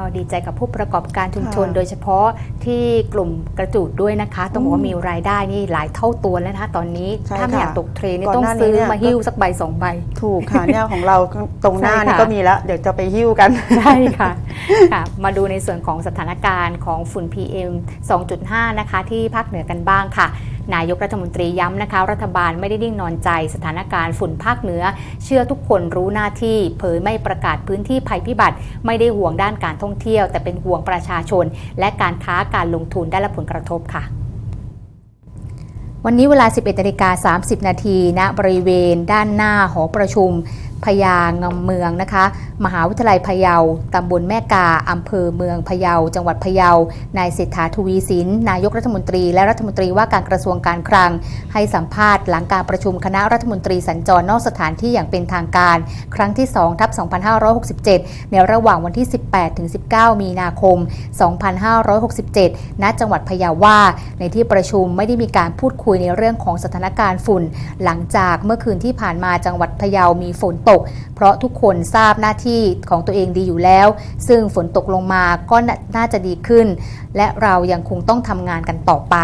ก็ดีใจกับผู้ประกอบการชุมชน ค่ะโดยเฉพาะที่กลุ่มกระจูดด้วยนะคะ ต้องบอกว่ามีรายได้นี่หลายเท่าตัวแล้วนะคะตอนนี้ ใช่ถ้าไม่อยากค่ะตกเทรนนี่ก่อนต้องหน้านี้ซื้อเนี่ย มาหิ้วสักใบสองใบ ถูกค่ะเนี่ยของเราตรงหน้าใช่นี่ค่ะ ก็มีแล้ว เดี๋ยวจะไปหิ้วกัน ใช่ค่ะค่ะ มาดูในส่วนของสถานการณ์ของฝุ่น PM 2.5 นะคะ ที่ภาคเหนือกันบ้างค่ะ นายกรัฐมนตรีย้ำนะคะ รัฐบาลไม่ได้นิ่งนอนใจ สถานการณ์ฝุ่นภาคเหนือ เชื่อทุกคนรู้หน้าที่ เผยไม่ประกาศพื้นที่ภัยพิบัติ ไม่ได้ห่วงด้านการท่องเที่ยว แต่เป็นห่วงประชาชน และการค้าการลงทุนได้รับผลกระทบค่ะวันนี้เวลา 11นาฬิกา30 นาทีณบริเวณด้านหน้าหอประชุม พญางำเมืองนะคะ มหาวิทยาลัยพะเยาตำบลแม่กาอำเภอเมืองพะเยา จังหวัดพะเยา นายเศรษฐาทวีสิน นายกรัฐมนตรี และรัฐมนตรีว่าการกระทรวงการคลัง ให้สัมภาษณ์หลังการประชุมคณะรัฐมนตรีสัญจรนอกสถานที่อย่างเป็นทางการ ครั้งที่2ทับ2567 ในระหว่างวันที่ 18ถึง19 มีนาคม 2567 ณ จังหวัดพะเยาว่า ในที่ประชุมไม่ได้มีการพูดคุยในเรื่องของสถานการณ์ฝุ่น หลังจากเมื่อคืนที่ผ่านมาจังหวัดพะเยามีฝนตกเพราะทุกคนทราบหน้าที่ของตัวเองดีอยู่แล้ว ซึ่งฝนตกลงมาก็น่าน่าจะดีขึ้น และเรายังคงต้องทำงานกันต่อไป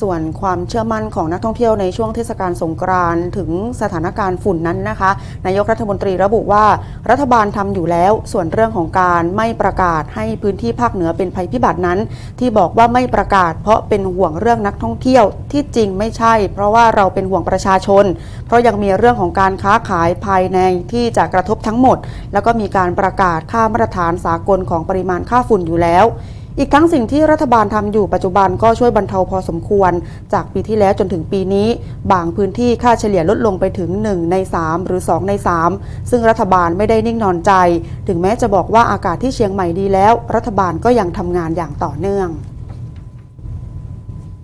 ส่วนความเชื่อมั่นของนักท่องเที่ยวในช่วงเทศกาลสงกรานต์ถึงสถานการณ์ฝุ่นนั้นนะคะ นายกรัฐมนตรีระบุว่ารัฐบาลทำอยู่แล้ว ส่วนเรื่องของการไม่ประกาศให้พื้นที่ภาคเหนือเป็นภัยพิบัตินั้น ที่บอกว่าไม่ประกาศ เพราะเป็นห่วงเรื่องนักท่องเที่ยวที่จริงไม่ใช่ เพราะว่าเราเป็นห่วงประชาชน เพราะยังมีเรื่องของการค้าขายภายในที่จะกระทบทั้งหมด แล้วก็มีการประกาศค่ามาตรฐานสากลของปริมาณค่าฝุ่นอยู่แล้ว อีกทั้งสิ่งที่รัฐบาลทำอยู่ปัจจุบันก็ช่วยบรรเทาพอสมควร จากปีที่แล้วจนถึงปีนี้ บางพื้นที่ค่าเฉลี่ยลดลงไปถึง 1 ใน 3 หรือ 2 ใน 3 ซึ่งรัฐบาลไม่ได้นิ่งนอนใจ ถึงแม้จะบอกว่าอากาศที่เชียงใหม่ดีแล้ว รัฐบาลก็ยังทำงานอย่างต่อเนื่อง